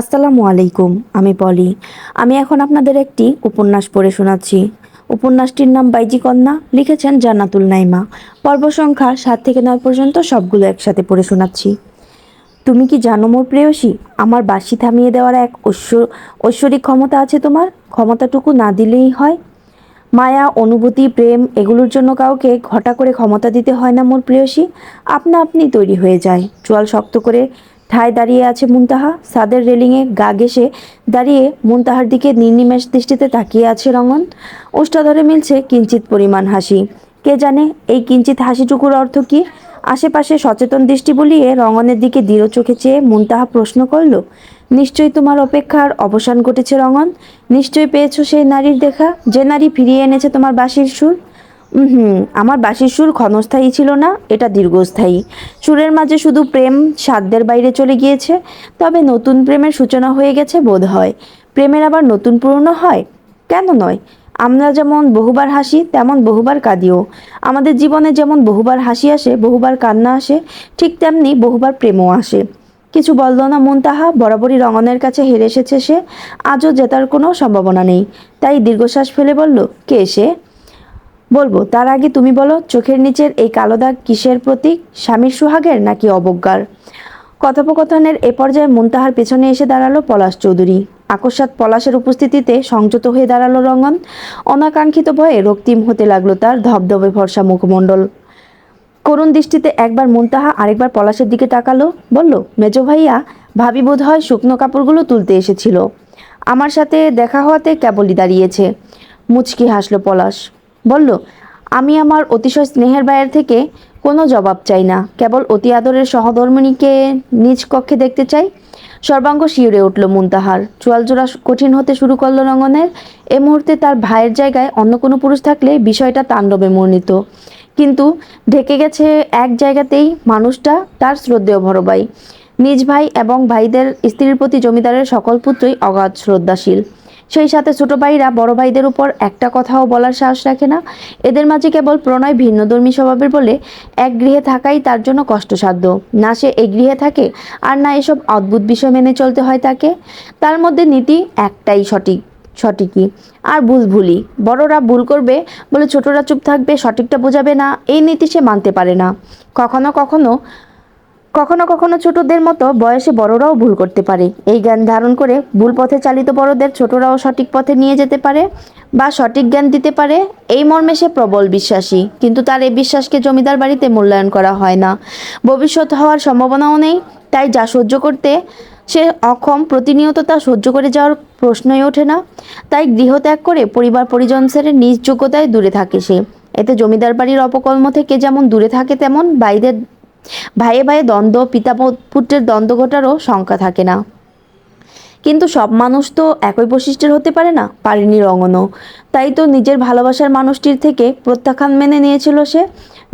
আসসালামু আলাইকুম, আমি পলি। আমি এখন আপনাদের একটি উপন্যাস পড়ে শোনাচ্ছি। উপন্যাসটির নাম বাইজি কন্যা, লিখেছেন জান্নাতুল নাইমা। পর্ব সংখ্যা সাত থেকে নয় পর্যন্ত সবগুলো একসাথে পড়ে শোনাচ্ছি। তুমি কি জানো মোর প্রেয়সী? আমার বাসি থামিয়ে দেওয়ার এক ঐশ্বর ঐশ্বরিক ক্ষমতা আছে তোমার? ক্ষমতাটুকু না দিলেই হয়? মায়া, অনুভূতি, প্রেম, এগুলোর জন্য কাউকে ঘটা করে ক্ষমতা দিতে হয় না মোর প্রেয়সী। আপনা আপনি তৈরি হয়ে যায়। চোয়াল শক্ত করে ঠায় দাঁড়িয়ে আছে মুনতাহা। সাদের রেলিংয়ে গা ঘেসে দাঁড়িয়ে মুনতাহার দিকে নির্নিমেষ দৃষ্টিতে তাকিয়ে আছে রঙন ওষ্ঠাধরে মিলছে কিঞ্চিত পরিমাণ হাসি। কে জানে এই কিঞ্চিত হাসিটুকুর অর্থ কি? আশেপাশে সচেতন দৃষ্টি বলিয়ে রঙনের দিকে দৃঢ় চোখে চেয়ে মুনতাহা প্রশ্ন করল, নিশ্চয়ই তোমার অপেক্ষার অবসান ঘটেছে রঙন নিশ্চয়ই পেয়েছ সেই নারীর দেখা? যে নারী ফিরিয়ে এনেছে তোমার বাসির সুর? হুম আমার বাঁশির সুর ক্ষণস্থায়ী ছিল না, এটা দীর্ঘস্থায়ী। সুরের মাঝে শুধু প্রেম সাধ্যের বাইরে চলে গিয়েছে, তবে নতুন প্রেমের সূচনা হয়ে গেছে বোধ হয়। প্রেমের আবার নতুন পুরনো হয়? কেন নয়? আমরা যেমন বহুবার হাসি, তেমন বহুবার কাঁদিও। আমাদের জীবনে যেমন বহুবার হাসি আসে, বহুবার কান্না আসে, ঠিক তেমনি বহুবার প্রেমও আসে। কিছু বলল না মন তাহা, বরাবরই রঙনের কাছে হেরে এসেছে সে, আজও জেতার কোনো সম্ভাবনা নেই। তাই দীর্ঘশ্বাস ফেলে বলল, কে সে? বলব, তার আগে তুমি বলো, চোখের নিচের এই কালো দাগ কিসের প্রতীক, স্বামীর সুহাগের নাকি অবজ্ঞার? কথোপকথনের এ পর্যায়ে মুনতাহার পেছনে এসে দাঁড়াল পলাশ চৌধুরী। আকস্মাত পলাশের উপস্থিতিতে সংযত হয়ে দাঁড়াল রঙন অনাকাঙ্ক্ষিত ভয়ে রক্তিম হতে লাগল তার ধবধবে ভরসা মুখমণ্ডল। করুণ দৃষ্টিতে একবার মুনতাহা আরেকবার পলাশের দিকে তাকালো, বলল, মেজ ভাইয়া, ভাবি বোধ হয় শুকনো কাপড়গুলো তুলতে এসেছিল। আমার সাথে দেখা হওয়াতে কেবলই দাঁড়িয়েছে। মুচকি হাসলো পলাশ। বলল, আমি আমার অতিশয় স্নেহের বাইরে থেকে কোনো জবাব চাই না। কেবল অতি আদরের সহধর্মিণীকে নিজ কক্ষে দেখতে চাই। সর্বাঙ্গ শিউরে উঠল মুনতাহার। চোয়াল জোড়া কঠিন হতে শুরু করল রঙনের এ মুহূর্তে তার ভাইয়ের জায়গায় অন্য কোনো পুরুষ থাকলে বিষয়টা তাণ্ডবে মর্ণিত। কিন্তু ঢেকে গেছে এক জায়গাতেই মানুষটা তার শ্রদ্ধেয় ভরবাই। নিজ ভাই এবং ভাইদের স্ত্রীর প্রতি জমিদারের সকল পুত্রই অগাধ শ্রদ্ধাশীল। সেই সাথে ছোট ভাইরা বড় ভাইদের উপর একটা কথাও বলার সাহস রাখে না। এদের মাঝে কেবল প্রণয় ভিন্নধর্মী স্বভাবের বলে এক গৃহে থাকাই তার জন্য কষ্টসাধ্য। না সে এই গৃহে থাকে আর না এসব অদ্ভুত বিষয় মেনে চলতে হয় তাকে। তার মধ্যে নীতি একটাই সঠিক, সঠিকই। আর ভুল ভুলই। বড়রা ভুল করবে বলে ছোটরা চুপ থাকবে সঠিকটা বোঝাবে না। এই নীতি সে মানতে পারে না। কখনো কখনো কখনো কখনো ছোটদের মতো বয়সে বড়রাও ভুল করতে পারে। এই জ্ঞান ধারণ করে ভুল পথে চালিত বড়দের ছোটরাও সঠিক পথে নিয়ে যেতে পারে বা সঠিক জ্ঞান দিতে পারে। এই মর্মে সে প্রবল বিশ্বাসী, কিন্তু তার এই বিশ্বাসকে জমিদার বাড়িতে মূল্যায়ন করা হয় না। ভবিষ্যৎ হওয়ার সম্ভাবনাও নেই, তাই যা সহ্য করতে সে অক্ষম, প্রতিনিয়ত তা সহ্য করে যাওয়ার প্রশ্নই ওঠে না। তাই গৃহত্যাগ করে পরিবার পরিজন ছেড়ে নিজ যোগ্যতায় দূরে থাকে সে। এতে জমিদার বাড়ির অপকর্ম থেকে যেমন দূরে থাকে তেমন বাইদের ভাইয়ে ভাইয়ে দ্বন্দ্ব, পিতা পুত্রের দ্বন্দ্ব ঘটারও শঙ্কা থাকে না। কিন্তু সব মানুষ তো একই বৈশিষ্ট্যের হতে পারে না, পারেনি রঙনও। তাই তো নিজের ভালোবাসার মানুষটির থেকে প্রত্যাখ্যান মেনে নিয়েছিল সে,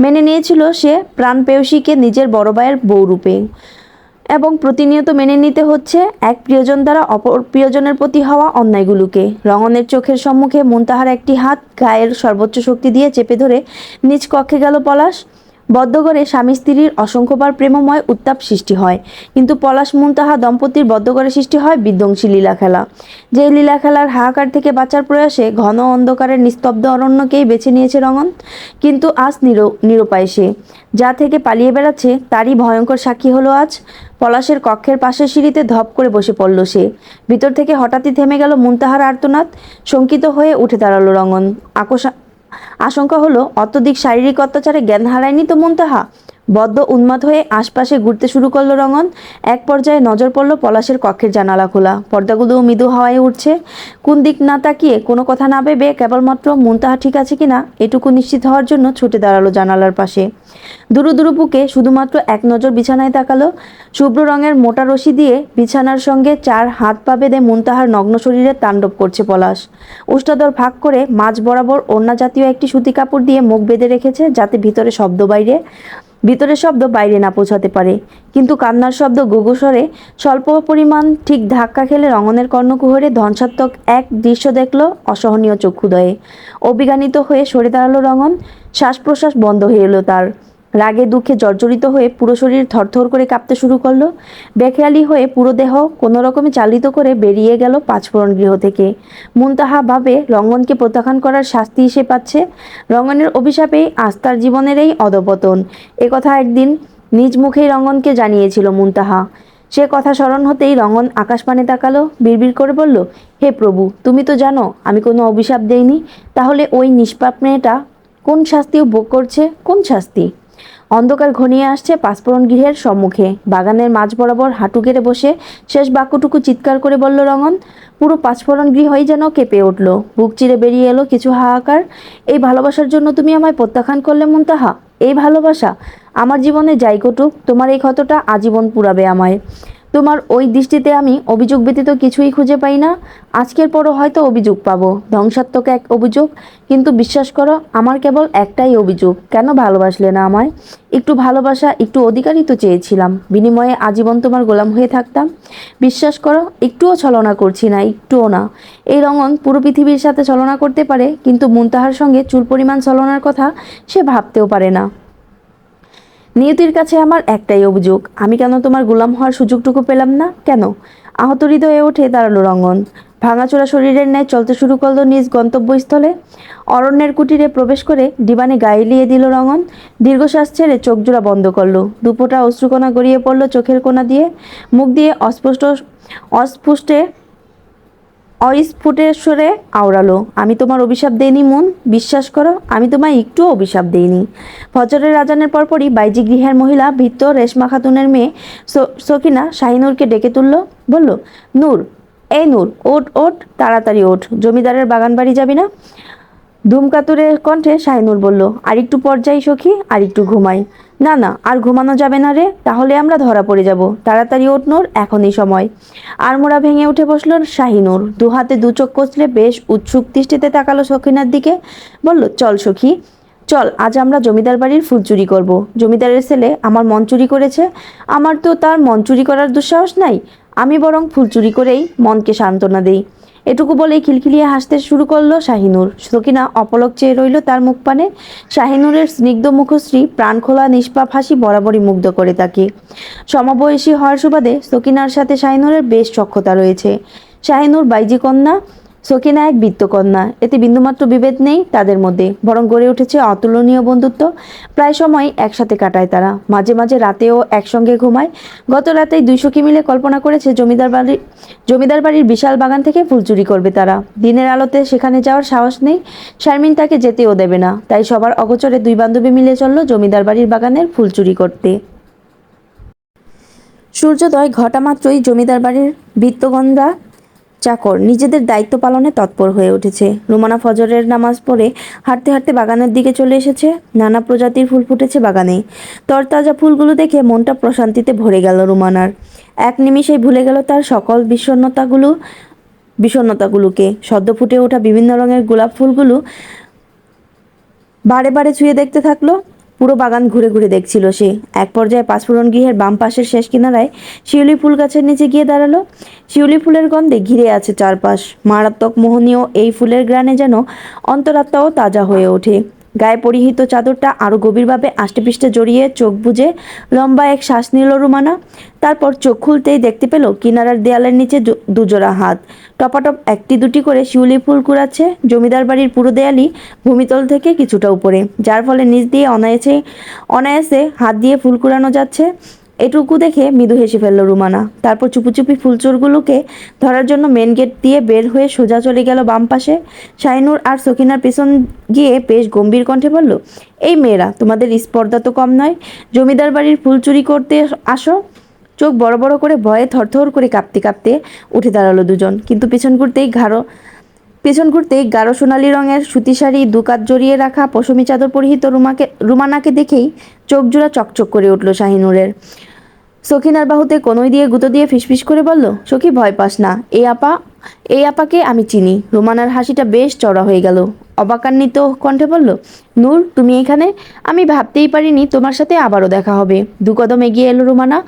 মেনে নিয়েছিল সে প্রাণ পেয়সীকে নিজের বড় ভাইয়ের বউরূপে এবং প্রতিনিয়ত মেনে নিতে হচ্ছে এক প্রিয়জন দ্বারা অপর প্রিয়জনের প্রতি হওয়া অন্যায়গুলোকে। রঙনের চোখের সম্মুখে মুনতাহার একটি হাত, গায়ের সর্বোচ্চ শক্তি দিয়ে চেপে ধরে নিজ কক্ষে গেল পলাশ। বদ্ধ করে স্বামী স্ত্রীর অসংখ্যবার প্রেমময় উত্তাপ সৃষ্টি হয়। কিন্তু পলাশ মুনতাহা দম্পতির বদ্ধ করে সৃষ্টি হয় বিধ্বংসী লীলা খেলা। যে লীলা খেলার হাহাকার থেকে বাঁচার প্রয়াসে ঘন অন্ধকারের নিস্তব্ধ অরণ্যকেই বেছে নিয়েছে রঙন। কিন্তু আজ নির, নিরুপায় সে। যা থেকে পালিয়ে বেড়াচ্ছে তারই ভয়ঙ্কর সাক্ষী হলো আজ। পলাশের কক্ষের পাশের সিঁড়িতে ধপ করে বসে পড়ল সে। ভিতর থেকে হঠাৎই থেমে গেল মুনতাহার আর্তনাদ। শঙ্কিত হয়ে উঠে দাঁড়াল রঙন। আকস্মা আশঙ্কা হলো অত্যধিক শারীরিক অত্যাচারে জ্ঞান হারায়নি তো মুনতাহা? বদ্ধ উন্মাদ হয়ে আশপাশে ঘুরতে শুরু করল রঙন এক পর্যায়ে নজর পড়ল পলাশের কক্ষের জানালা খোলা। পর্দাগুলো মৃদু হাওয়ায় উঠছে কোন দিক না তাকিয়ে কোনো কথা না ভেবে কেবলমাত্র মুনতাহা ঠিক আছে কিনা, এটুকু নিশ্চিত হওয়ার জন্য ছুটে দাঁড়াল জানালার পাশে। দুরু দুরু বুকে শুধুমাত্র এক নজর বিছানায় তাকালো। শুভ্র রঙের মোটা রশি দিয়ে বিছানার সঙ্গে চার হাত পা বেঁধে মুনতাহার নগ্ন শরীরে তাণ্ডব করছে পলাশ। উষ্টাদর ফাঁক করে মাঝ বরাবর অন্য জাতীয় একটি সুতি কাপড় দিয়ে মুখ বেঁধে রেখেছে যাতে ভিতরে শব্দ বাইরে। ভিতরের শব্দ বাইরে না পৌঁছাতে পারে। কিন্তু কান্নার শব্দ গোগোস্বরে স্বল্প পরিমাণ ঠিক ধাক্কা খেলে রঙনের কর্ণকুহরে ধ্বংসাত্মক এক দৃশ্য দেখল অসহনীয় চক্ষুদয়ে। অবিজ্ঞানিত হয়ে সরে দাঁড়াল রঙন। শ্বাস প্রশ্বাস বন্ধ হয়ে এলো তার। রাগে, দুঃখে জর্জরিত হয়ে পুরো শরীর থরথর করে কাঁপতে শুরু করল। বেখেয়ালি হয়ে পুরো দেহ কোনো রকমে চালিত করে বেরিয়ে গেল পাঁচফোড়ন গৃহ থেকে। মুনতাহা ভাবে রঙ্গনকে প্রত্যাখ্যান করার শাস্তি সে পাচ্ছে। রঙ্গনের অভিশাপেই আস্থার জীবনের এই অধপতন। একথা একদিন নিজ মুখেই রঙ্গনকে জানিয়েছিল মুনতাহা। সে কথা স্মরণ হতেই রঙ্গন আকাশপানে তাকালো, বিড়বিড় করে বলল, হে প্রভু, তুমি তো জানো, আমি কোনো অভিশাপ দেইনি। তাহলে ওই নিষ্পাপ মেয়েটা কোন শাস্তিও ভোগ করছে? কোন শাস্তি? অন্ধকার ঘনিয়ে আসছে পাঁচফোড়ন গৃহের সম্মুখে। বাগানের মাঝ বরাবর হাঁটু গেড়ে বসে শেষ বাক্যটুকু চিৎকার করে বলল রঙন পুরো পাঁচফোড়ন গৃহই যেন কেঁপে উঠল। বুক চিরে বেরিয়ে এলো কিছু হাহাকার। এই ভালোবাসার জন্য তুমি আমায় প্রত্যাখ্যান করলে, মুনতাহা? এই ভালোবাসা, আমার জীবনে যাই কটুক তোমার এই ক্ষতটা আজীবন পুরাবে আমায়। তোমার ওই দৃষ্টিতে আমি অভিযোগ ব্যতীত কিছুই খুঁজে পাই না। আজকের পরও হয়তো অভিযোগ পাবো। ধ্বংসাত্মক এক অভিযোগ। কিন্তু বিশ্বাস করো, আমার কেবল একটাই অভিযোগ। কেন ভালোবাসলে না আমায়? একটু ভালোবাসা, একটু অধিকারই তো চেয়েছিলাম। বিনিময়ে আজীবন তোমার গোলাম হয়ে থাকতাম। বিশ্বাস করো, একটুও ছলনা করছি না, একটুও না। এই রঙন পুরো পৃথিবীর সাথে ছলনা করতে পারে, কিন্তু মুনতাহার সঙ্গে চুল পরিমাণ ছলনার কথা সে ভাবতেও পারে না। নিয়তির কাছে আমার একটাই অভিযোগ, আমি কেন তোমার গোলাম হওয়ার সুযোগটুকু পেলাম না? কেন? আহত হৃদয়ে ওঠে দাঁড়াল রঙ্গন। ভাঙাচোরা শরীরের ন্যায় চলতে শুরু করল নিজ গন্তব্যস্থলে। অরণ্যের কুটিরে প্রবেশ করে ডিবানে গায়ে লিয়ে দিল রঙন দীর্ঘশ্বাস ছেড়ে চোখ জোড়া বন্ধ করল। দুপোটা অশ্রুকণা গড়িয়ে পড়ল চোখের কোনা দিয়ে। মুখ দিয়ে অস্পষ্ট অস্পুষ্টে অস্ফুটেশ্বরে আওড়ালো। আমি তোমার অভিশাপ দেইনি, মন। বিশ্বাস করো, আমি তোমায় একটুও অভিশাপ দেইনি। ফজরের রাজানের পরপরই বাইজি গৃহের মহিলা ভিত্ত রেশমা খাতুনের মেয়ে স- সকিনা শাহিনুরকে ডেকে তুলল। বলল, নূর, এই নূর, ওঠ ওঠ, তাড়াতাড়ি ওঠ। জমিদারের বাগান বাড়ি যাবি না? ধূমকাতুরের কণ্ঠে শাহিনুর বলল আর একটু পর যাই সখী আর একটু ঘুমাই। না না, আর ঘুমানো যাবে না রে, তাহলে আমরা ধরা পড়ে যাব। তাড়াতাড়ি ওঠ নোর, এখনই সময়। আড়মোড়া ভেঙে উঠে বসল শাহিনুর দু হাতে দু চোখ কচলে বেশ উৎসুক দৃষ্টিতে তাকালো সখিনার দিকে। বলল, চল সখী, চল, আজ আমরা জমিদার বাড়ির ফুল চুরি করব। জমিদারের ছেলে আমার মন চুরি করেছে। আমার তো তার মন চুরি করার দুঃসাহস নাই। আমি বরং ফুল চুরি করেই মনকে সান্ত্বনা দেই। এটুকু বলে খিলখিলিয়ে হাসতে শুরু করল শাহিনুর। সকিনা অপলক চেয়ে রইল তার মুখ পানে। শাহিনুরের স্নিগ্ধ মুখশ্রী প্রাণখোলা নিষ্পাপ হাসি বরাবরই মুগ্ধ করে তাকে। সমবয়সী হওয়ার সুবাদে সকিনার সাথে শাহিনুরের বেশ সক্ষতা রয়েছে। শাহিনুর বাইজি কন্যা সকিনা এক বৃত্তকন্যা, এতে বিন্দুমাত্র বিভেদ নেই তাদের মধ্যে, বরং গড়ে উঠেছে অতুলনীয় বন্ধুত্ব। প্রায় সময় একসাথে কাটায় তারা, মাঝে মাঝে রাতেও একসঙ্গে ঘুমায়। গত রাতেই দুই সখী মিলে কল্পনা করেছে জমিদার বাড়ির জমিদার বাড়ির বিশাল বাগান থেকে ফুল চুরি করবে তারা। দিনের আলোতে সেখানে যাওয়ার সাহস নেই, শারমিন তাকে যেতেও দেবে না। তাই সবার অগোচরে দুই বান্ধবী মিলে চলল জমিদার বাড়ির বাগানের ফুল চুরি করতে। সূর্যোদয় ঘটা মাত্রই জমিদার বাড়ির বৃত্তগণরা চাকর নিজেদের দায়িত্ব পালনে তৎপর হয়ে উঠেছে। রুমানা ফজরের নামাজ পড়ে হাঁটতে হাঁটতে বাগানের দিকে চলে এসেছে। নানা প্রজাতির ফুল ফুটেছে বাগানে। তরতাজা ফুলগুলো দেখে মনটা প্রশান্তিতে ভরে গেল রুমানার। এক নিমিষেই ভুলে গেল তার সকল বিষণ্ণতাগুলো, বিষণ্ণতাগুলোকে। সদ্য ফুটে ওঠা বিভিন্ন রঙের গোলাপ ফুলগুলো বারে বারে ছুঁয়ে দেখতে থাকল। পুরো বাগান ঘুরে ঘুরে দেখছিল সে। এক পর্যায়ে পাঁচফোড়ন গৃহের বাম পাশের শেষ কিনারায় শিউলি ফুল গাছের নিচে গিয়ে দাঁড়াল। শিউলি ফুলের গন্ধে ঘিরে আছে চারপাশ। মারাত্মক মোহনীয় এই ফুলের গ্রানে যেন অন্তরাত্মাও তাজা হয়ে ওঠে। গায়ে পরিহিত চাদরটা আরও গভীরভাবে আষ্টেপৃষ্টে জড়িয়ে চোখ বুঝে লম্বা এক শ্বাস নিল রুমানা। তারপর চোখ খুলতেই দেখতে পেল কিনারার দেয়ালের নিচে দুজোড়া হাত। টপাটপ একটি দুটি করে শিউলি ফুল কুড়াচ্ছে জমিদার বাড়ির পুরো দেয়ালই ভূমিতল থেকে কিছুটা উপরে, যার ফলে নিচ দিয়ে অনায়াসে অনায়াসে হাত দিয়ে ফুল কুড়ানো যাচ্ছে। এটুকু দেখে মৃদু হেসে ফেলল রুমানা। তারপর চুপি ফুলচোরগুলোকে ধরার জন্য মেন গেট দিয়ে বের হয়ে সোজা চলে গেল বাম পাশে। শাইনুর আর সখিনার পেছন গিয়ে বেশ গম্ভীর কণ্ঠে বলল, এই মেয়েরা, তোমাদের স্পর্ধা তো কম নয়। জমিদার বাড়ির ফুল চুরি করতে আসো। চোখ বড় বড় করে ভয়ে থরথর করে কাঁপতে কাঁপতে উঠে দাঁড়াল দুজন। কিন্তু পেছন ঘুরতেই ঘাড়ো পেছন ঘুরতেই গাঢ় সোনালি রঙের সুতি শাড়ি, দুকাত জড়িয়ে রাখা পশমি চাদর পরিহিত রুমাকে, রুমানাকে দেখেই চোখ জোড়া চকচক করে উঠল শাহিনুরের। সখিনার বাহুতে কনই দিয়ে গুঁতো দিয়ে ফিসফিস করে বলল, সখী, ভয় পাস না। এই আপা, এই আপাকে আমি চিনি। রোমানার হাসিটা বেশ চড়া হয়ে গেল। অবাকান্বিত কণ্ঠে বলল, নূর, তুমি এখানে? আমি ভাবতেই পারিনি তোমার সাথে আবারও দেখা হবে। দু কদম এগিয়ে এলো রোমানা।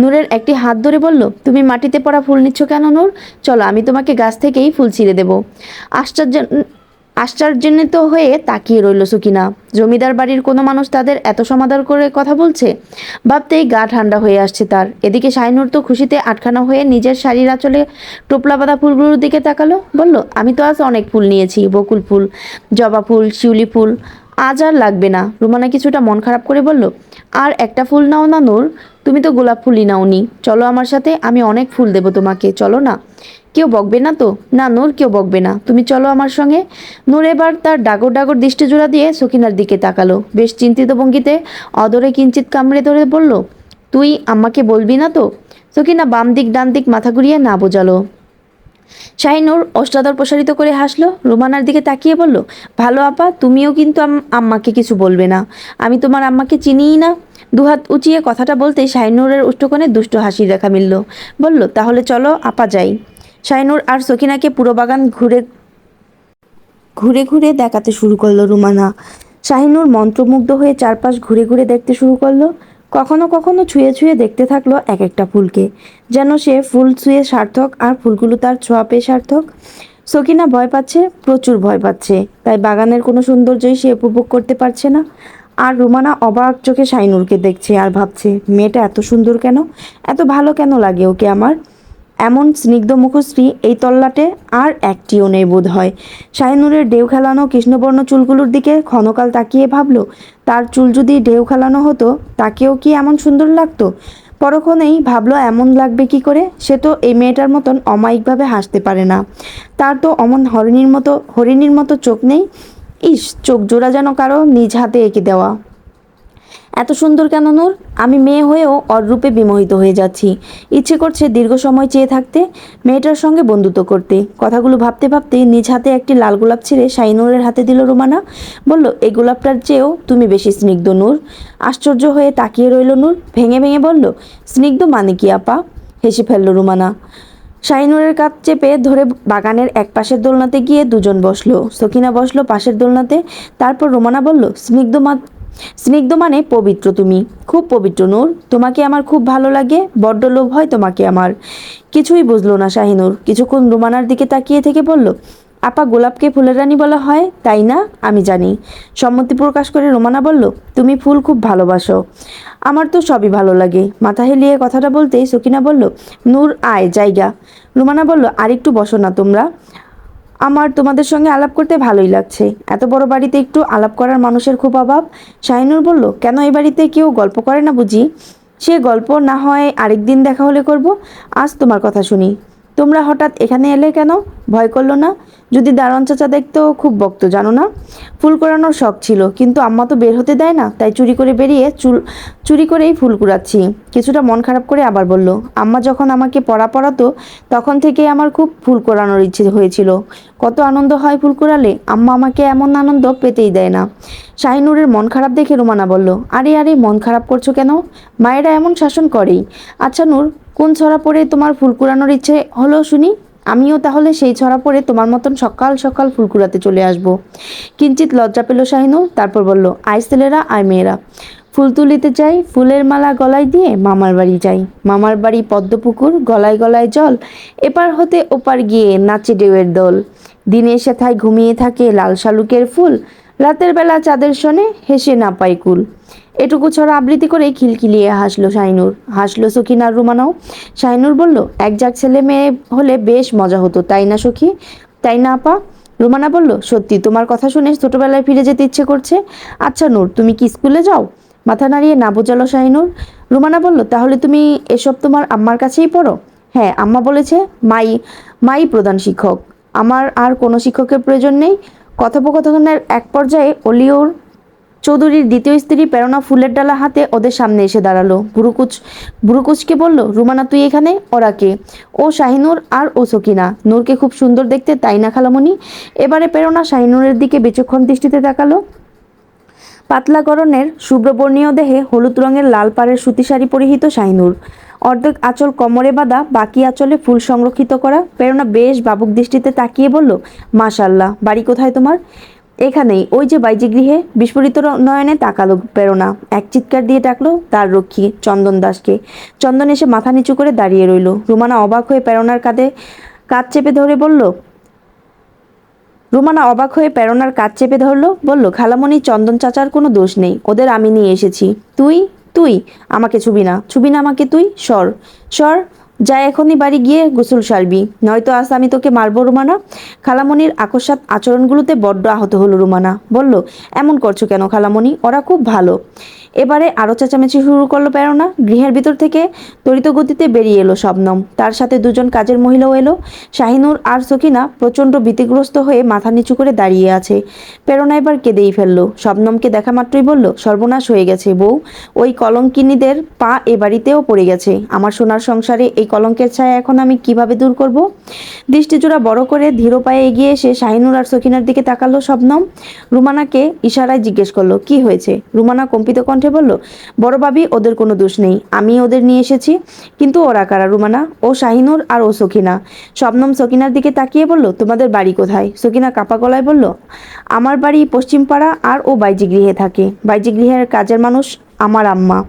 নূরের একটি হাত ধরে বলল, তুমি মাটিতে পড়া ফুল নিচ্ছ কেন নূর? চলো, আমি তোমাকে গাছ থেকেই ফুল ছিঁড়ে দেবো। আশ্চর্য আশ্চর্যান্বিত হয়ে তাকিয়ে রইল সুকিনা। জমিদার বাড়ির কোনো মানুষ তাদের এত সমাদর করে কথা বলছে? ভাবতেই গা ঠান্ডা হয়ে আসছে তার। এদিকে শাইনুর তো খুশিতে আটখানা হয়ে নিজের শাড়ির আঁচলে টোপলা বাঁধা ফুলগুলোর দিকে তাকালো। বলল, আমি তো আজ অনেক ফুল নিয়েছি, বকুল ফুল, জবা ফুল, শিউলি ফুল। আজ আর লাগবে না। রুমানা কিছুটা মন খারাপ করে বলল, আর একটা ফুল নাও না নূর তুমি তো গোলাপ ফুলই নাওনি। চলো আমার সাথে, আমি অনেক ফুল দেবো তোমাকে, চলো না। কেউ বকবে না তো? না, নূর কেউ বকবে না। তুমি চলো আমার সঙ্গে। নূর এবার তার ডাগর ডাগর দৃষ্টি জোড়া দিয়ে সকিনার দিকে তাকালো। বেশ চিন্তিত ভঙ্গিতে অদরে কিঞ্চিত কামড়ে ধরে বলল, তুই আম্মাকে বলবি না তো? সকিনা বাম দিক, ডান দিক মাথা ঘুরিয়ে না বোঝালো। শাহিনুর অষ্টাদর প্রসারিত করে হাসলো। রুমানার দিকে তাকিয়ে বলল, ভালো আপা, তুমিও কিন্তু আম- আম্মাকে কিছু বলবে না। আমি তোমার আম্মাকে চিনিই না। দুহাত উঁচিয়ে কথাটা বলতে শাহিনুরের উষ্ঠকোণে দুষ্ট হাসির দেখা মিলল। বলল, তাহলে চলো, আপা যাই। শাহিনুর আর সকিনাকে পুরো বাগান ঘুরে ঘুরে ঘুরে দেখাতে শুরু করল রুমানা। শাহিনুর মন্ত্রমুগ্ধ হয়ে চারপাশ ঘুরে ঘুরে দেখতে শুরু করল। কখনো কখনো ছুঁয়ে ছুঁয়ে দেখতে থাকল এক একটা ফুলকে। যেন সে ফুল ছুঁয়ে সার্থক আর ফুলগুলো তার ছোঁয়া পেয়ে সার্থক। সকিনা ভয় পাচ্ছে, প্রচুর ভয় পাচ্ছে। তাই বাগানের কোনো সৌন্দর্যই সে উপভোগ করতে পারছে না। আর রুমানা অবাক চোখে শাইনুরকে দেখছে আর ভাবছে, মেয়েটা এত সুন্দর কেন? এত ভালো কেন লাগে ওকে আমার? এমন স্নিগ্ধ মুখশ্রী এই তল্লাটে আর একটিও নেই বোধ হয় শাহিনুরের ঢেউ খেলানো কৃষ্ণবর্ণ চুলগুলোর দিকে ক্ষণকাল তাকিয়ে ভাবল, তার চুল যদি ঢেউ খেলানো হতো, তাকেও কি এমন সুন্দর লাগতো? পরক্ষণেই ভাবলো, এমন লাগবে কি করে? সে তো এই মেয়েটার মতন অমায়িকভাবে হাসতে পারে না। তার তো অমন হরিণীর মতো হরিণীর মতো চোখ নেই। ইস, চোখ জোড়া যেন কারও নিজ হাতে এঁকে দেওয়া। এত সুন্দর কেন নূর? আমি মেয়ে হয়েও অর রূপে বিমোহিত হয়ে যাচ্ছি। ইচ্ছে করছে দীর্ঘ সময় চেয়ে থাকতে, মেয়েটার সঙ্গে বন্ধুত্ব করতে। কথাগুলো ভাবতে ভাবতে নিজ হাতে একটি লাল গোলাপ ছিঁড়ে শাইনুরের হাতে দিল রুমানা। বলল এই গোলাপটার চেয়েও তুমি বেশি স্নিগ্ধ নূর। আশ্চর্য হয়ে তাকিয়ে রইল নূর। ভেঙে ভেঙে বলল, স্নিগ্ধ মানে কি আপা? হেসে ফেলল রুমানা। শাহিনুরের কাপ চেপে ধরে বাগানের এক পাশের দোলনাতে গিয়ে দুজন বসল। সকিনা বসল পাশের দোলনাতে, তারপর রোমানা বলল, স্নিগ্ধ স্নিগ্ধ মানে পবিত্র তুমি। খুব পবিত্র, নূর। তোমাকে আমার খুব ভালো লাগে। বড্ড লোভ হয় তোমাকে আমার। কিছুই বুঝলো না শাহিনুর। কিছুক্ষণ রোমানার দিকে তাকিয়ে থেকে বলল আপা গোলাপকে ফুলের রানী বলা হয়, তাই না? আমি জানি। সম্মতি প্রকাশ করে রোমানা বলল, তুমি ফুল খুব ভালোবাসো। আমার তো সবই ভালো লাগে। মাথা হেলিয়ে কথাটা বলতেই সকিনা বলল, নূর, আয়, জায়গা। রোমানা বলল, আরেকটু বসো না তোমরা। আমার তোমাদের সঙ্গে আলাপ করতে ভালোই লাগছে। এত বড় বাড়িতে একটু আলাপ করার মানুষের খুব অভাব। শাহিনুর বলল, কেন এই বাড়িতে কেউ গল্প করে না বুঝি? সে গল্প না হয় আরেকদিন দেখা হলে করব? আজ তোমার কথা শুনি। তোমরা হঠাৎ এখানে এলে কেন? ভয় করল না? যদি দারোয়ান চাচা দেখতো, খুব বকতো, জানো না? ফুল কুড়ানোর শখ ছিল, কিন্তু আম্মা তো বের হতে দেয় না, তাই চুরি করে বেরিয়ে চুল, চুরি করেই ফুল কুড়াচ্ছি। কিছুটা মন খারাপ করে আবার বলল, আম্মা যখন আমাকে পড়া পড়াতো, তখন থেকেই আমার খুব ফুল কোরানোর ইচ্ছে হয়েছিল। কত আনন্দ হয় ফুল কুড়ালে, আম্মা আমাকে এমন আনন্দ পেতেই দেয় না। শাহিনুরের মন খারাপ দেখে রুমানা বলল, আরে আরে, মন খারাপ করছ কেন? মায়েরা এমন শাসন করেই। আচ্ছা নূর কোন ছড়া পড়ে তোমার ফুল কুড়ানোর ইচ্ছে হলো শুনি? আমিও তাহলে সেই ছড়া পড়ে তোমার মতন সকাল সকাল ফুল কুড়াতে চলে আসব। কিঞ্চিত লজ্জা পেল শাহিনুর তারপর বলল, আয় ছেলেরা, আয় মেয়েরা। ফুল তুলিতে যাই, ফুলের মালা গলায় দিয়ে মামার বাড়ি যাই। মামার বাড়ি পদ্মপুকুর, গলায় গলায় জল। এপার হতে ওপার গিয়ে নাচে ডেউয়ের দল। দিনে সেথায় ঘুমিয়ে থাকে লাল শালুকের ফুল। রাতের বেলা চাঁদের শোনে হেসে না পাই কুল। এটুকু ছড়া আবৃত্তি করে খিলখিলিয়ে হাসলো শাইনুর। হাসলো সখিনার রুমানাও। শাইনুর বলল এক যাক ছেলে মেয়ে হলে বেশ মজা হতো, তাই না সখী? তাই না আপা? রুমানা বলল, সত্যি, তোমার কথা শুনে ছোটবেলায় ফিরে যেতে ইচ্ছে করছে। আচ্ছা নূর, তুমি কি স্কুলে যাও? মাথা নাড়িয়ে না বোঝালো শাহিনুর রুমানা বলল, তাহলে তুমি এসব তোমার আম্মার কাছেই পড়ো? হ্যাঁ আম্মা বলেছে, মাই মাই প্রধান শিক্ষক। আমার আর কোনো শিক্ষকের প্রয়োজন নেই। কথোপকথনের এক পর্যায়ে অলিওর চৌধুরীর দ্বিতীয় স্ত্রী প্রেরণা ফুলের ডালা হাতে ওদের সামনে এসে দাঁড়াল। বুড়ুকুচ বুড়ুকুচকে বলল, রুমানা, তুই এখানে? ওরা কে? ও শাহিনুর আর ও সকিনা। নূরকে খুব সুন্দর দেখতে, তাই না খালামণি এবারে প্রেরণা শাহিনুরের দিকে বিচক্ষণ দৃষ্টিতে তাকালো। পাতলা গরনের শুভ্রবর্ণীয় দেহে হলুদ রঙের লাল পাড়ের সুতি শাড়ি পরিহিত শাহিনুর। অর্ধেক আঁচল কোমরে বাঁধা, বাকি আঁচলে ফুল সংরক্ষিত করা। প্রেরণা বেশ বাবুক দৃষ্টিতে তাকিয়ে বলল মাশাল্লাহ বাড়ি কোথায় তোমার? এখানেই ওই যে বাইজি গৃহে বিস্ফোরিত নয়নে তাকালো প্রেরণা। এক চিৎকার দিয়ে ডাকলো তার রক্ষী চন্দন দাসকে। চন্দন এসে মাথা নিচু করে দাঁড়িয়ে রইল। রুমানা অবাক হয়ে প্রেরণার কাঁধে কাঁধ চেপে ধরে বলল, রুমানা অবাক হয়ে প্রেরণার কাজ চেপে ধরলো, বলল, খালামণি, চন্দন চাচার কোনো দোষ নেই। ওদের আমি নিয়ে এসেছি। তুই? তুই? আমাকে ছুবি না। ছুবি না আমাকে তুই? সর। সর যা এখনই বাড়ি গিয়ে গোসল সারবি। নয়তো আজ আমি তোকে মারবো, রুমানা? খালামণির আকস্মাত আচরণগুলোতে বড্ড আহত হলো রুমানা। বলল, এমন করছ কেন খালামণি? ওরা খুব ভালো। এবারে আরও চেঁচামেচি শুরু করল প্রেরণা। গৃহের ভিতর থেকে তড়িত গতিতে বেরিয়ে এলো শবনম। তার সাথে দুজন কাজের মহিলাও এলো। শাহিনুর আর সকিনা প্রচণ্ড ভীতিগ্রস্ত হয়ে মাথা নিচু করে দাঁড়িয়ে আছে। প্রেরণা এবার কেঁদেই ফেলল। শবনমকে দেখা মাত্রই বলল, সর্বনাশ হয়ে গেছে বউ। ওই কলঙ্কিনীদের পা এ বাড়িতেও পড়ে গেছে। আমার সোনার সংসারে এই কলঙ্কের ছায়া এখন আমি কীভাবে দূর করব? দৃষ্টিজোড়া বড় করে ধীর পায়ে এগিয়ে এসে শাহিনুর আর সকিনার দিকে তাকালো শবনম। রুমানাকে ইশারায় জিজ্ঞেস করল, কি হয়েছে? রুমানা কম্পিত কণ্ঠে বলল, বড় ভাবি, ওদের কোনো দোষ নেই। আমি ওদের নিয়ে এসেছি। কিন্তু ওরা কারা, রুমানা? ও শাহিনুর আর ও সকিনা শবনম সকিনার দিকে তাকিয়ে বলল, তোমাদের বাড়ি কোথায়? সকিনা কাপা গলায় বলল, আমার বাড়ি পশ্চিমপাড়া আর ও বাইজি গৃহে থাকে। বাইজি গৃহের কাজের মানুষ আমার আম্মা।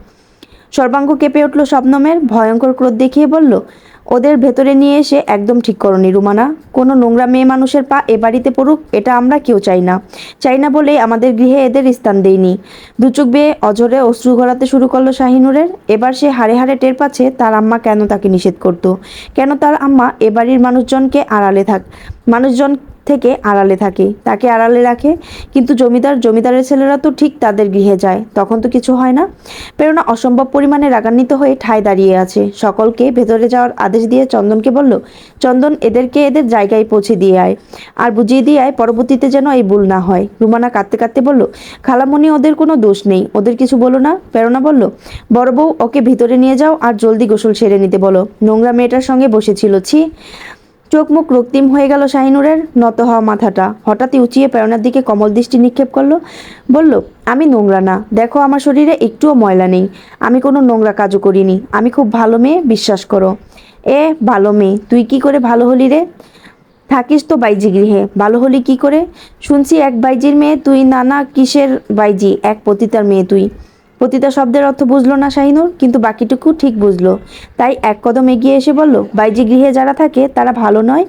সর্বাঙ্গ কেঁপে উঠল শবনমের ভয়ঙ্কর ক্রোধ দেখিয়ে বলল ওদের ভেতরে নিয়ে এসে একদম ঠিক করনি রুমানা কোনো নোংরা মেয়ে মানুষের পা এ বাড়িতে পড়ুক, এটা আমরা কেউ চাই না। চাই না বলেই আমাদের গৃহে এদের স্থান দেয়নি দুচুক বেয়ে অজরে অশ্রু ঘোরাতে শুরু করল শাহিনুরের। এবার সে হাড়ে হাড়ে টের পাচ্ছে তার আম্মা কেন তাকে নিষেধ করত। কেন তার আম্মা এ বাড়ির মানুষজনকে আড়ালে থাক মানুষজন থেকে আড়ালে থাকে। তাকে আড়ালে রাখে, কিন্তু জমিদার, জমিদারের ছেলেরা তো ঠিক তাদের গৃহে যায়, তখন তো কিছু হয় না। প্রেরণা অসম্ভব পরিমাণে রাগান্বিত হয়ে ঠায় দাঁড়িয়ে আছে। সকলকে ভেতরে যাওয়ার আদেশ দিয়ে চন্দনকে বলল, চন্দন এদেরকে এদের জায়গায় পৌঁছে দিয়ে আয়। আর বুঝিয়ে দিয়ে আয়, পরবর্তীতে যেন এই ভুল না হয়। রুমানা কাঁদতে কাঁদতে বলল খালামণি ওদের কোনো দোষ নেই। ওদের কিছু বলো না। প্রেরণা বলল, বড় বউ, ওকে ভিতরে নিয়ে যাও আর জলদি গোসল সেরে নিতে বলো। নোংরা মেয়েটার সঙ্গে বসেছিল, ছি। চোখ মুখ রক্তিম হয়ে গেল শাহিনুরের, নত হওয়া মাথাটা। হঠাৎই উঁচিয়ে প্রেরণার দিকে কমল দৃষ্টি নিক্ষেপ করল। বলল, আমি নোংরা না। দেখো, আমার শরীরে একটুও ময়লা নেই। আমি কোনো নোংরা কাজও করিনি। আমি খুব ভালো মেয়ে, বিশ্বাস করো। এ, ভালো মেয়ে, তুই কি করে ভালো হলি রে? থাকিস তো বাইজি গৃহে। ভালো হলি কি করে? শুনছি এক বাইজির মেয়ে, তুই নানা কিসের বাইজি? এক পতিতার মেয়ে তুই। পতিতা শব্দের অর্থ বুঝলো না শাহিনুর, কিন্তু বাকিটুকু ঠিক বুঝলো। তাই এক কদম এগিয়ে এসে বলল বাইজি গৃহে যারা থাকে, তারা ভালো নয়?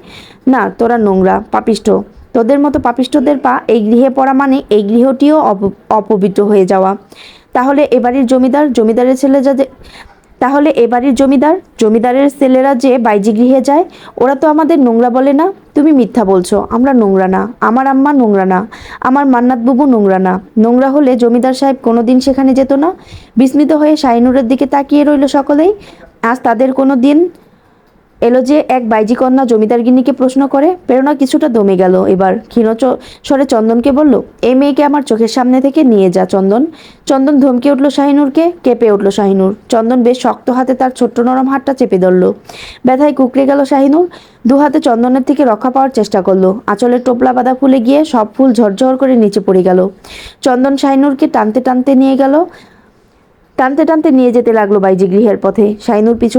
না, তোরা নোংরা, পাপিষ্ঠ। তোদের মতো পাপিষ্ঠদের পা এই গৃহে পড়া মানে এই গৃহটিও অপ- অপবিত্র হয়ে যাওয়া। তাহলে এবারের জমিদার, জমিদারের ছেলে যাদের তাহলে এবাড়ির জমিদার? জমিদারের ছেলেরা যে বাইজি গৃহে যায়, ওরা তো আমাদের নোংরা বলে না? তুমি মিথ্যা বলছো, আমরা নোংরা না। আমার আম্মা নোংরা না। আমার মান্নাত বুবু নোংরা না। নোংরা হলে জমিদার সাহেব কোনোদিন সেখানে যেত না? বিস্মিত হয়ে শাহিনুরের দিকে তাকিয়ে রইল সকলেই। আজ তাদের কোনো দিন এলো যে এক বাইজি কন্যা জমিদার গিন্নিকে প্রশ্ন করে, প্রেরণা কিছুটা দমে গেল। এবার ক্ষীণ স্বরে চন্দনকে বলল এই মেয়েকে আমার চোখের সামনে থেকে নিয়ে যা, চন্দন। চন্দন ধমকে উঠল শাহিনুরকে, কেঁপে উঠল শাহিনুর। চন্দন বেশ শক্ত হাতে তার ছোট্ট নরম হাতটা চেপে ধরল। ব্যথায় কুকড়ে গেল শাহিনুর। দু হাতে চন্দনের থেকে রক্ষা পাওয়ার চেষ্টা করল। আঁচলের টোপলা বাঁধা ফুলে গিয়ে সব ফুল ঝরঝর করে নিচে পড়ে গেল। চন্দন শাহিনুরকে টানতে টানতে নিয়ে গেল। টানতে টানতে নিয়ে যেতে লাগল বাইজি গৃহের পথে। শাহিনুর পিছু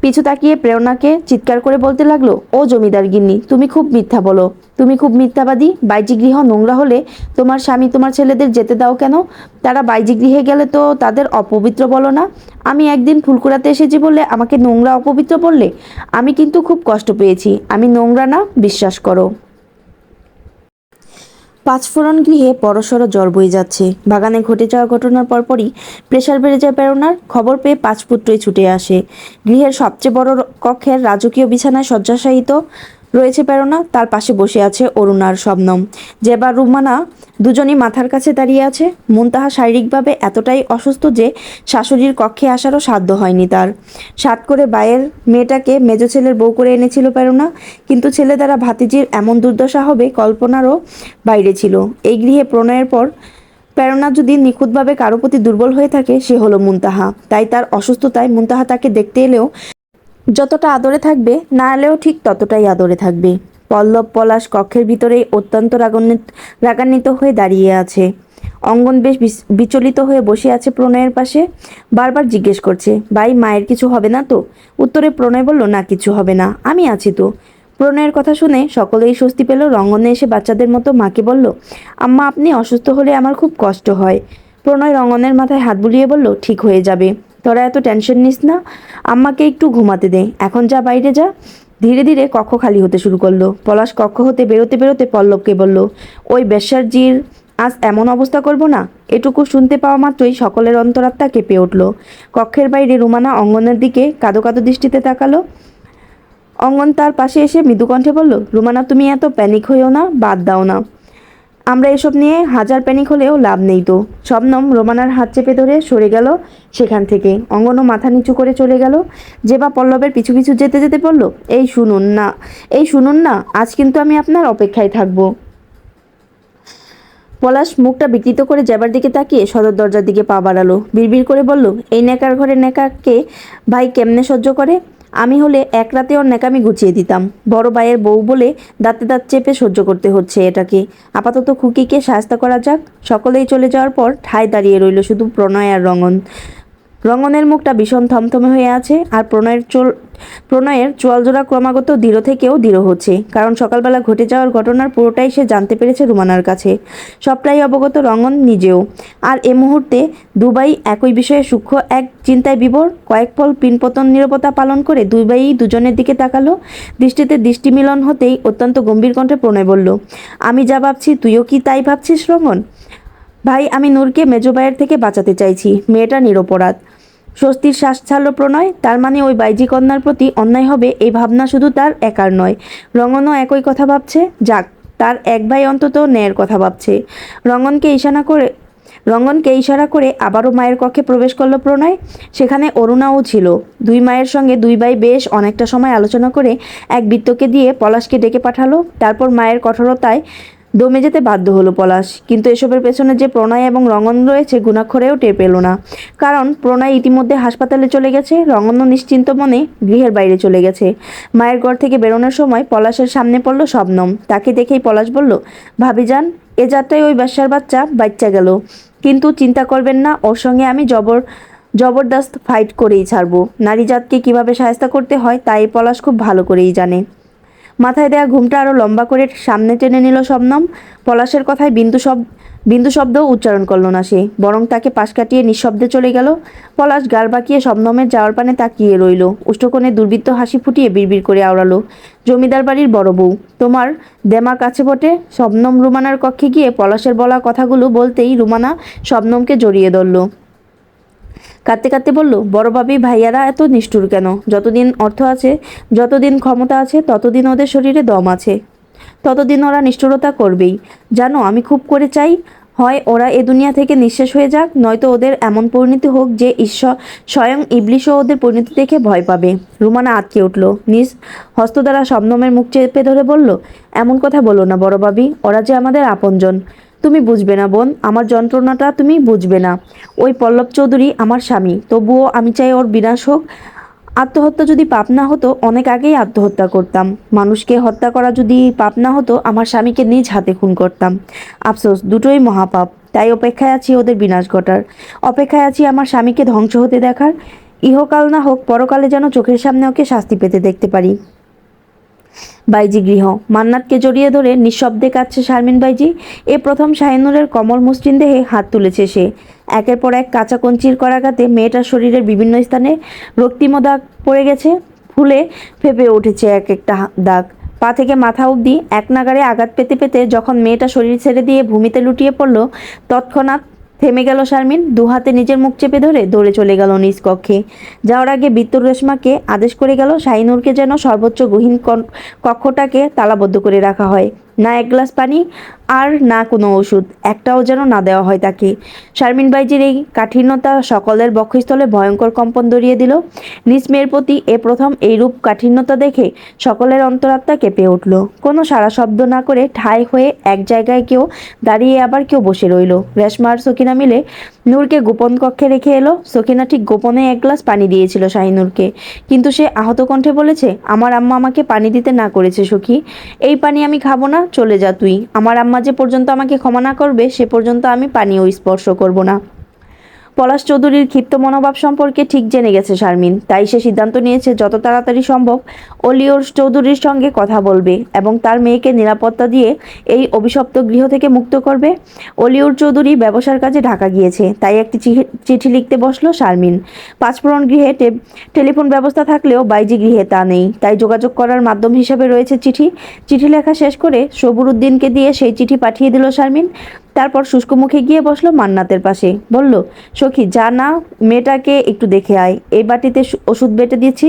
পিছু তাকিয়ে প্রেরণাকে চিৎকার করে বলতে লাগল, ও জমিদার গিন্নি, তুমি খুব মিথ্যা বলো। তুমি খুব মিথ্যাবাদী বাইজি গৃহ নোংরা হলে তোমার স্বামী তোমার ছেলেদের যেতে দাও কেন? তারা বাইজি গৃহে গেলে তো তাদের অপবিত্র বলো না। আমি একদিন ফুলকুড়াতে এসেছি বলে আমাকে নোংরা অপবিত্র বললে? আমি কিন্তু খুব কষ্ট পেয়েছি। আমি নোংরা না, বিশ্বাস করো। পাঁচফোড়ন গৃহে বড়সড় জল বয়ে যাচ্ছে। বাগানে ঘটে যাওয়া ঘটনার পরপরই প্রেশার বেড়ে যায় প্রেরণার, খবর পেয়ে পাঁচ পুত্রই ছুটে আসে। গৃহের সবচেয়ে বড় কক্ষের রাজকীয় বিছানায় শয্যাশায়িত রয়েছে প্রেরণা, তার পাশে বসে আছে অরুণার শবনম। জেবা রুমানা দুজনই মাথার কাছে দাঁড়িয়ে আছে, মুনতাহা শারীরিকভাবে এতটাই অসুস্থ যে শাশুড়ির কক্ষে আসারও সাধ্য হয়নি তার। সাত করে বায়ের মেয়েটাকে মেজ ছেলের বউ করে এনেছিল প্রেরণা, কিন্তু ছেলে দ্বারা ভাতিজির এমন দুর্দশা হবে কল্পনারও বাইরে ছিল। এই গৃহে প্রণয়ের পর প্রেরণা যদি নিখুঁতভাবে কারও প্রতি দুর্বল হয়ে থাকে, সে হলো মুনতাহা। তাই তার অসুস্থতায় মুনতাহা তাকে দেখতে এলেও যতটা আদরে থাকবে, না এলেও ঠিক ততটাই আদরে থাকবে। পল্লব পলাশ কক্ষের ভিতরেই অত্যন্ত রাগান্বিত রাগান্বিত হয়ে দাঁড়িয়ে আছে। অঙ্গন বেশ বিচ- বিচলিত হয়ে বসে আছে প্রণয়ের পাশে। বারবার জিজ্ঞেস করছে, ভাই, মায়ের কিছু হবে না তো? উত্তরে প্রণয় বলল, না, কিছু হবে না, আমি আছি তো। প্রণয়ের কথা শুনে সকলেই স্বস্তি পেল। রঙ্গনে এসে বাচ্চাদের মতো মাকে বলল, আম্মা, আপনি অসুস্থ হলে আমার খুব কষ্ট হয়। প্রণয় রঙ্গনের মাথায় হাত বুলিয়ে বলল, ঠিক হয়ে যাবে। তোরা এত টেনশন নিস না, আম্মাকে একটু ঘুমাতে দে। এখন যা বাইরে যা। ধীরে ধীরে কক্ষ খালি হতে শুরু করল। পলাশ কক্ষ হতে বেরোতে বেরোতে পল্লবকে বলল, ওই বেশ্যারজির আজ এমন অবস্থা করব না? এটুকু শুনতে পাওয়া মাত্রই সকলের অন্তরাত্মা কেঁপে উঠল। কক্ষের বাইরে রুমানা অঙ্গনের দিকে কাদো কাদো দৃষ্টিতে তাকালো। অঙ্গন তার পাশে এসে মৃদু কণ্ঠে বলল, রুমানা, তুমি এত প্যানিক হইও না, বাদ দাও না। আমরা এসব নিয়ে হাজার প্যানিক হলেও লাভ নেই তো। শবনম রোমানার হাত চেপে ধরে সরে গেল সেখান থেকে। অঙ্গনও মাথা নিচু করে চলে গেল। যে বা পল্লবের পিছু পিছু যেতে যেতে বলল, এই শুনুন না, এই শুনুন না, আজ কিন্তু আমি আপনার অপেক্ষায় থাকব। পলাশ মুখটা বিকৃত করে যাবার দিকে তাকিয়ে সদর দরজার দিকে পা বাড়ালো। বিড়বিড় করে বলল, এই নেকার ঘরে নেকাকে ভাই কেমনে সহ্য করে? আমি হলে এক রাতে ওর নেকামি গুছিয়ে দিতাম। বড় ভাইয়ের বউ বলে দাঁতে দাঁত চেপে সহ্য করতে হচ্ছে এটাকে। আপাতত খুকিকে সাহায্য করা যাক। সকলেই চলে যাওয়ার পর ঠায় দাঁড়িয়ে রইল শুধু প্রণয় আর রঙন রঙনের মুখটা ভীষণ থমথমে হয়ে আছে আর প্রণয়ের চোল প্রণয়ের চোয়ালজোড়া ক্রমাগত দৃঢ় থেকেও দৃঢ় হচ্ছে, কারণ সকালবেলা ঘটে যাওয়ার ঘটনার পুরোটাই সে জানতে পেরেছে রুমানার কাছে। সবটাই অবগত রঙন নিজেও। আর এ মুহূর্তে দুবাই একই বিষয়ে সূক্ষ্ম এক চিন্তায় বিভোর, কয়েক পল পিনপতন নিরবতা পালন করে দুই ভাই দুজনের দিকে তাকালো। দৃষ্টিতে দৃষ্টি মিলন হতেই অত্যন্ত গম্ভীর কণ্ঠে প্রণয় বলল, আমি যা ভাবছি, তুইও কি তাই ভাবছিস রঙন ভাই, আমি নূরকে মেজো ভাইয়ের থেকে বাঁচাতে চাইছি, মেয়েটা নিরপরাধ। স্বস্তির শ্বাস ছাড়ল প্রণয়, তার মানে ওই বাইজি কন্যার প্রতি অন্যায় হবে এই ভাবনা শুধু তার একার নয়। রঙনও একই কথা ভাবছে। যাক, তার এক ভাই অন্তত ন্যায়ের কথা ভাবছে। রঙনকে ইশারা করে, রঙ্গনকে ইশারা করে আবারও মায়ের কক্ষে প্রবেশ করল প্রণয়। সেখানে অরুণাও ছিল। দুই মায়ের সঙ্গে দুই ভাই বেশ অনেকটা সময় আলোচনা করে এক বৃত্তকে দিয়ে পলাশকে ডেকে পাঠালো। তারপর মায়ের কঠোরতায় দমে যেতে বাধ্য হলো পলাশ। কিন্তু এসবের পেছনে যে প্রণয় এবং রঙন রয়েছে গুণাক্ষরেও টের পেল না। কারণ প্রণয় ইতিমধ্যে হাসপাতালে চলে গেছে রঙনও নিশ্চিন্ত মনে গৃহের বাইরে চলে গেছে। মায়ের ঘর থেকে বেরোনোর সময় পলাশের সামনে পড়ল শবনম। তাকে দেখেই পলাশ বলল, ভাবি যান, এ যাত্রায় ওই বাসার বাচ্চা বাচ্চা গেল। কিন্তু চিন্তা করবেন না, ওর সঙ্গে আমি জবর, জবরদস্ত ফাইট করেই ছাড়বো। নারী জাতকে কীভাবে সাহায্য করতে হয়, তাই পলাশ খুব ভালো করেই জানে। মাথায় দেয়া ঘুমটা আরও লম্বা করে সামনে টেনে নিল শবনম। পলাশের কথায় বিন্দু শব বিন্দু শব্দও উচ্চারণ করল না সে, বরং তাকে পাশ কাটিয়ে নিঃশব্দে চলে গেল। পলাশ গাল বাঁকিয়ে শবনমের যাওয়ার পানে তাকিয়ে রইল। উষ্ঠকোণে দুর্বৃত্ত হাসি ফুটিয়ে বিড়বিড় করে আওড়ালো, জমিদার বাড়ির বড় বউ, তোমার দেমাক আছে বটে? শবনম রুমানার কক্ষে গিয়ে পলাশের বলা কথাগুলো বলতেই রুমানা শবনমকে জড়িয়ে ধরল। কাঁদতে কাঁদতে বলল, বড় ভাবি, ভাইয়ারা এত নিষ্ঠুর কেন? যতদিন অর্থ আছে, যতদিন ক্ষমতা আছে, ততদিন ওদের শরীরে দম আছে। ততদিন ওরা নিষ্ঠুরতা করবেই। জানো, আমি খুব করে চাই, হয় ওরা এ দুনিয়া থেকে নিঃশেষ হয়ে যাক, নয়তো ওদের এমন পরিণতি হোক যে ঈশ্বর স্বয়ং ইবলিশও ওদের পরিণতি দেখে ভয় পাবে। রুমানা আটকে উঠল। নিজ হস্ত দ্বারা শবনমের মুখ চেপে ধরে বলল, এমন কথা বলো না, বড় ভাবি, ওরা যে আমাদের আপনজন। তুমি বুঝবে না বোন, আমার যন্ত্রণাটা তুমি বুঝবে না। ওই পল্লব চৌধুরী আমার স্বামী, তবুও আমি চাই ওর বিনাশ হোক। আত্মহত্যা যদি পাপ না হতো, অনেক আগেই আত্মহত্যা করতাম। মানুষকে হত্যা করা যদি পাপ না হতো, আমার স্বামীকে নিজ হাতে খুন করতাম। আফসোস, দুটোই মহাপাপ। তাই অপেক্ষায় আছি ওদের বিনাশ ঘটার। অপেক্ষায় আছি আমার স্বামীকে ধ্বংস হতে দেখার। ইহকাল না হোক, পরকালে যেন চোখের সামনে ওকে শাস্তি পেতে দেখতে পারি। বাইজি গৃহ। মান্নাতকে জড়িয়ে ধরে নিঃশব্দে কাঁদছে শারমিন বাইজি। এ প্রথম শাহিনুরের কমল মসৃণ দেহে হাত তুলেছে সে। একের পর এক কাঁচা কঞ্চির করাঘাতে মেয়েটার শরীরের বিভিন্ন স্থানে রক্তিম দাগ পড়ে গেছে। ফুলে ফেপে উঠেছে এক একটা দাগ। পা থেকে মাথা অবধি এক নাগারে আঘাত পেতে পেতে যখন মেয়েটা শরীর ছেড়ে দিয়ে ভূমিতে লুটিয়ে পড়ল, তৎক্ষণাৎ থেমে গেল শারমিন। দু হাতে নিজের মুখ চেপে ধরে দৌড়ে চলে গেল নিজ কক্ষে। যাওয়ার আগে বিত্তুর রেশমাকে আদেশ করে গেল শাহিনুরকে যেন সর্বোচ্চ গহীন কক্ষটাকে তালাবদ্ধ করে রাখা হয়। না এক গ্লাস পানি আর না কোনো ওষুধ, একটাও যেন না দেওয়া হয় তাকে। শারমিন বাইজির এই কাঠিন্যতা সকলের বক্ষস্থলে ভয়ঙ্কর কম্পন দরিয়ে দিল। নিজ মেয়ের প্রতি এ প্রথম এইরূপ কাঠিন্যতা দেখে সকলের অন্তরাত্মা কেঁপে উঠল। কোনো সারা শব্দ না করে ঠাই হয়ে এক জায়গায় কেউ দাঁড়িয়ে আবার কেউ বসে রইল। রেশমা আর সকিনা মিলে নূরকে গোপন কক্ষে রেখে এলো। সকিনা ঠিক গোপনে এক গ্লাস পানি দিয়েছিল শাহিনুরকে কিন্তু সে আহত কণ্ঠে বলেছে, আমার আম্মা আমাকে পানি দিতে না করেছে সখী। এই পানি আমি খাব না, চলে যা তুই। আমার আম্মা যে পর্যন্ত আমাকে ক্ষমা না করবে সে পর্যন্ত আমি পানিও স্পর্শ করব না। পলাশ চৌধুরীর ক্ষিপ্ত মনোভাব সম্পর্কে ঠিক জেনে গেছে শারমিন। তাই সে সিদ্ধান্ত নিয়েছে, যত তাড়াতাড়ি সম্ভব অলিওর চৌধুরীর সঙ্গে কথা বলবে এবং তার মেয়েকে নিরাপত্তা দিয়ে এই অভিশপ্ত গৃহ থেকে মুক্ত করবে। অলিউর চৌধুরী ব্যবসার কাজে ঢাকা গিয়েছে, তাই একটি চিঠি- লিখতে বসল শারমিন। পাঁচফোড়ন গৃহে টেলিফোন ব্যবস্থা থাকলেও বাইজি গৃহে তা নেই, তাই যোগাযোগ করার মাধ্যম হিসেবে রয়েছে চিঠি। চিঠি লেখা শেষ করে সবুরুদ্দিনকে দিয়ে সেই চিঠি পাঠিয়ে দিল শারমিন। তারপর শুষ্ক মুখে গিয়ে বসল মান্নাতের পাশে। বলল সখী, যা না, মেয়েটাকে একটু দেখে আয়। এই বাটিতে ওষুধ বেটে দিচ্ছি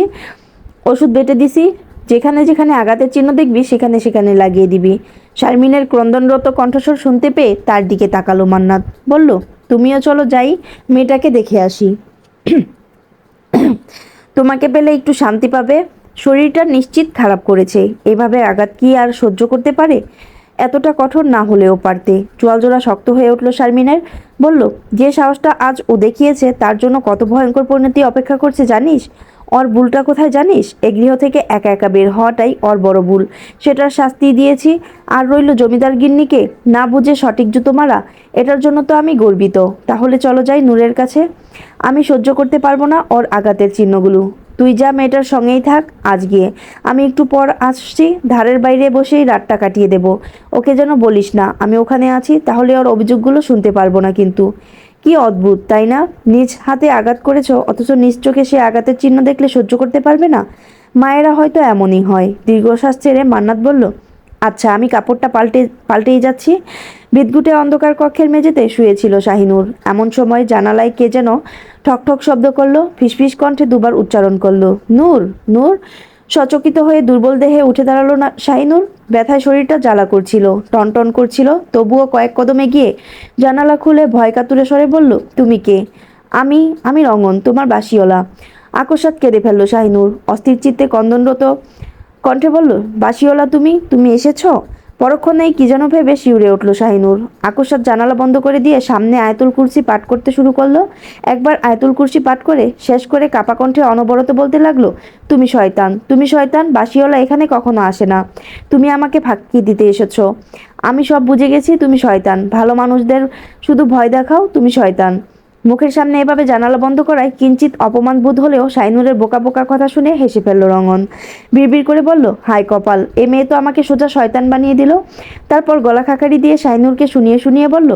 ওষুধ বেটে দিছি। যেখানে যেখানে আঘাতের চিহ্ন দেখবি, সেখানে সেখানে লাগিয়ে দিবি। শারমিনের ক্রন্দনরত কণ্ঠস্বর শুনতে পেয়ে তার দিকে তাকালো মান্নাত। বলল, তুমিও চলো যাই, মেয়েটাকে দেখে আসি। তোমাকে পেলে একটু শান্তি পাবে। শরীরটা নিশ্চিত খারাপ করেছে। এভাবে আঘাত কি আর সহ্য করতে পারে? এতটা কঠোর না হলেও পারতে। জোড়া শক্ত হয়ে উঠল শারমিনের। বলল, যে সাহসটা আজ ও দেখিয়েছে, তার জন্য কত ভয়ঙ্কর পরিণতি অপেক্ষা করছে জানিস? ওর ভুলটা কোথায় জানিস? এ গৃহ থেকে একা একা বের হওয়াটাই ওর বড় ভুল। সেটার শাস্তি দিয়েছি। আর রইল জমিদার গিন্নিকে না বুঝে সঠিক জুতো মারা, এটার জন্য তো আমি গর্বিত। তাহলে চলো যাই নূরের কাছে। আমি সহ্য করতে পারব না ওর আঘাতের চিহ্নগুলো। তুই যা মেয়েটার সঙ্গেই থাক, আজ গিয়ে। আমি একটু পর আসছি, ধারের বাইরে বসেই রাতটা কাটিয়ে দেব। ওকে যেন বলিস না, আমি ওখানে আছি, তাহলে ওর অভিযোগগুলো শুনতে পারব না কিন্তু। কি অদ্ভুত, তাই না? নিজ হাতে আঘাত করেছ, অথচ নিজ চোখে সে আঘাতের চিহ্ন দেখলে সহ্য করতে পারবে না? মায়েরা হয়তো এমনই হয়। দীর্ঘশ্বাস ছেড়ে মান্নাত বলল আচ্ছা আমি কাপড়টা পাল্টে, পাল্টেই যাচ্ছি। বিদ্যুটে অন্ধকার কক্ষের মেঝেতে শুয়েছিল শাহিনুর। এমন সময় জানালায় কে যেন ঠক ঠক শব্দ করল, ফিসফিস কণ্ঠে দুবার উচ্চারণ করল, নূর নূর। সচকিত হয়ে দুর্বল দেহে উঠে দাঁড়াল না শাহিনুর। ব্যথায় শরীরটা জ্বালা করছিল, টনটন করছিল, তবুও কয়েক কদমে গিয়ে জানালা খুলে ভয় কাতুরে স্বরে বলল, তুমি কে? আমি আমি রঙন তোমার বাসিওলা। আকস্মাত কেঁদে ফেলল শাহিনুর। অস্থির চিত্তে কন্দনরত কণ্ঠে বলল, বাসিওলা তুমি তুমি এসেছ? পরক্ষণেই কি যেন ভেবে শিউরে উঠল শাহিনুর। আকস্মাত জানালা বন্ধ করে দিয়ে সামনে আয়তুল কুরসি পাঠ করতে শুরু করল। একবার আয়তুল কুরসি পাঠ করে শেষ করে কাপা কণ্ঠে অনবরত বলতে লাগল, তুমি শয়তান তুমি শয়তান বাসিওলা এখানে কখনো আসে না। তুমি আমাকে ফাঁকি দিতে এসেছ। আমি সব বুঝে গেছি তুমি শয়তান। ভালো মানুষদের শুধু ভয় দেখাও তুমি শয়তান। মুখের সামনে এভাবে জানালা বন্ধ করায় কিঞ্চিত অপমান বোধ হলেও শাইনুরের বোকা বোকা কথা শুনে হেসে ফেলল রঙন বিড়বিড় করে বলল হাই কপাল, এ মেয়ে তো আমাকে সোজা শয়তান বানিয়ে দিল। তারপর গলা খাকারি দিয়ে শাইনুরকে শুনিয়ে শুনিয়ে বলল,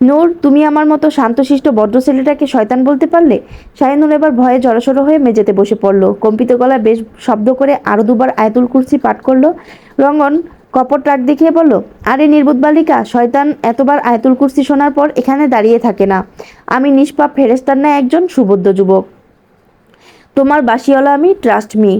নূর, তুমি আমার মতো শান্তশিষ্ট বড্র ছেলেটাকে শয়তান বলতে পারলে? শাহিনুর এবার ভয়ে জড়সড় হয়ে মেঝেতে বসে পড়ল। কম্পিত গলায় বেশ শব্দ করে আরও দুবার আয়াতুল কুরসি পাঠ করল। রঙন কপট রাগ দেখিয়ে বলল, আরে নির্বোধ বালিকা, শয়তান এতবার আয়তুল কুরসি শোনার পর এখানে দাঁড়িয়ে থাকে না। আমি নিষ্পাপ ফেরেস্তার ন্যায় একজন সুবদ্ধ যুবক। তোমার বাসিওয়ালা আমি ট্রাস্ট মি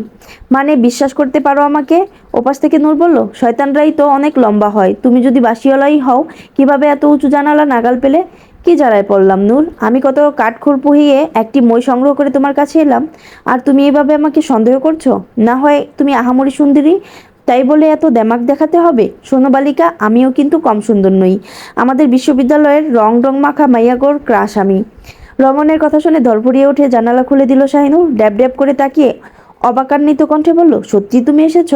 মানে বিশ্বাস করতে পারো আমাকে? ওপাশ থেকে নূর বলল, শয়তানরাই তো অনেক লম্বা হয়। তুমি যদি বাসিওয়ালাই হও, কীভাবে এত উঁচু জানালা নাগাল পেলে? কি জ্বালায় পড়লাম, নূর? আমি কত কাঠখোর পুহিয়ে একটি মই সংগ্রহ করে তোমার কাছে এলাম? আর তুমি এভাবে আমাকে সন্দেহ করছ? না হয় তুমি আহামরি সুন্দরী তাই বলে এত দেমাক দেখাতে হবে? শোনো বালিকা, আমিও কিন্তু কম সুন্দর নই। আমাদের বিশ্ববিদ্যালয়ের রং রং মাখা মাইয়াগোর ক্রাশ আমি। রমনের কথা শুনে ধরপড়িয়ে উঠে জানালা খুলে দিল শাহিনুর, ড্যাব ড্যাব করে তাকিয়ে অবাকান্বিত কণ্ঠে বলল, সত্যি তুমি এসেছ?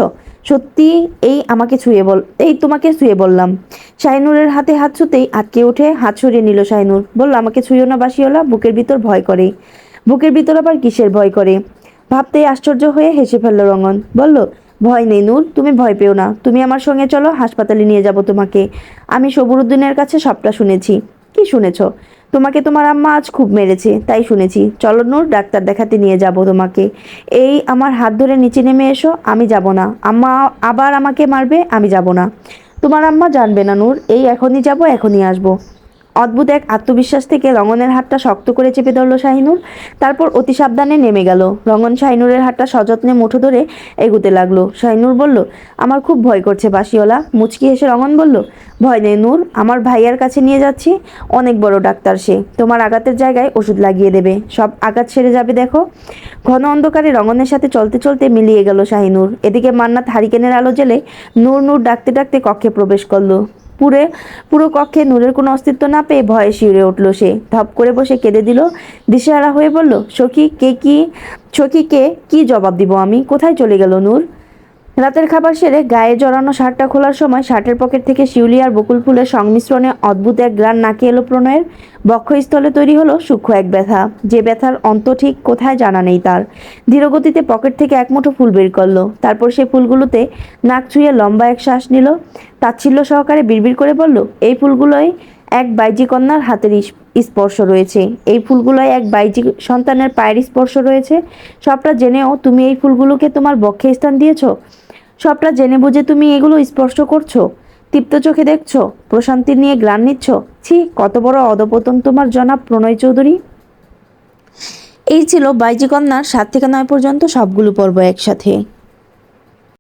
সত্যি এই আমাকে ছুঁয়ে বল, এই তোমাকে ছুঁয়ে বললাম। শাহিনুরের হাতে হাত ছুঁতেই আটকে উঠে হাত সরিয়ে নিল শাহিনুর। বলল, আমাকে ছুঁয়ো না বাসিওলা, বুকের ভিতর ভয় করে। বুকের ভিতর আবার কিসের ভয় করে? ভাবতেই আশ্চর্য হয়ে হেসে ফেলল রঙন। বলল ভয় নেই নূর, তুমি ভয় পেও না। তুমি আমার সঙ্গে চলো, হাসপাতালে নিয়ে যাব তোমাকে। আমি সবুরুদ্দিনের কাছে সবটা শুনেছি। কি শুনেছো? তোমাকে তোমার আম্মা আজ খুব মেরেছে, তাই শুনেছি। চলো নূর, ডাক্তার দেখাতে নিয়ে যাব তোমাকে। এই আমার হাত ধরে নিচে নেমে এসো, আমি যাব না। আম্মা আবার আমাকে মারবে, আমি যাব না। তোমার আম্মা জানবে না নূর, এই এখনই যাব, এখনই আসব। অদ্ভুত এক আত্মবিশ্বাস থেকে রঙনের হাতটা শক্ত করে চেপে ধরল শাহিনুর। তারপর অতি সাবধানে নেমে গেল। রঙন শাহিনুরের হাতটা সযত্নে মুঠো ধরে এগুতে লাগল। শাহিনুর বলল, আমার খুব ভয় করছে বাসিওলা মুচকি হেসে রঙন বলল, ভয় নেই নূর, আমার ভাইয়ার কাছে নিয়ে যাচ্ছি। অনেক বড় ডাক্তার সে। তোমার আঘাতের জায়গায় ওষুধ লাগিয়ে দেবে। সব আঘাত সেরে যাবে দেখো। ঘন অন্ধকারে রঙনের সাথে চলতে চলতে মিলিয়ে গেল শাহিনুর। এদিকে মান্নাত হারিকেনের আলো জেলে নূর নূর ডাকতে ডাকতে কক্ষে প্রবেশ করল। পুরে, পুরো কক্ষে নূরের কোনো অস্তিত্ব না পেয়ে ভয়ে শিউরে উঠল সে। ধপ করে বসে কেঁদে দিল। দিশেহারা হয়ে বলল, সখী, কে কি সখীকে কি জবাব দিব আমি? কোথায় চলে গেল নূর? রাতের খাবার সেরে গায়ে জড়ানো শার্টটা খোলার সময় শার্টের পকেট থেকে শিউলি আর বকুল ফুলের সংমিশ্রণে অদ্ভুত এক গ্রান নাকে এলো প্রণয়ের। বক্ষস্থলে তৈরি হলো সূক্ষ্ম এক ব্যথা। যে ব্যথার অন্ত ঠিক কোথায় জানা নেই তার। ধীরগতিতে পকেট থেকে এক মুঠো ফুল বের করল। তারপর সে ফুলগুলোতে নাক ছুঁয়ে লম্বা এক শ্বাস নিল। তাচ্ছিল্য সহকারে বিড়বিড় করে বলল, এই ফুলগুলোই এক বাইজি কন্যার হাতের স্পর্শ রয়েছে। এই ফুলগুলোয় এক বাইজি সন্তানের পায়ের স্পর্শ রয়েছে। সবটা জেনেও তুমি এই ফুলগুলোকে তোমার বক্ষে স্থান দিয়েছ? সবটা জেনে বুঝে তুমি এগুলো স্পর্শ করছ? তৃপ্ত চোখে দেখছ? প্রশান্তির নিয়ে গ্লান নিচ্ছ? ছি, কত বড় অধপতন তোমার জনাব প্রণয় চৌধুরী। এই ছিল বাইজিকন্যার সাত থেকে নয় পর্যন্ত সবগুলো পর্ব একসাথে।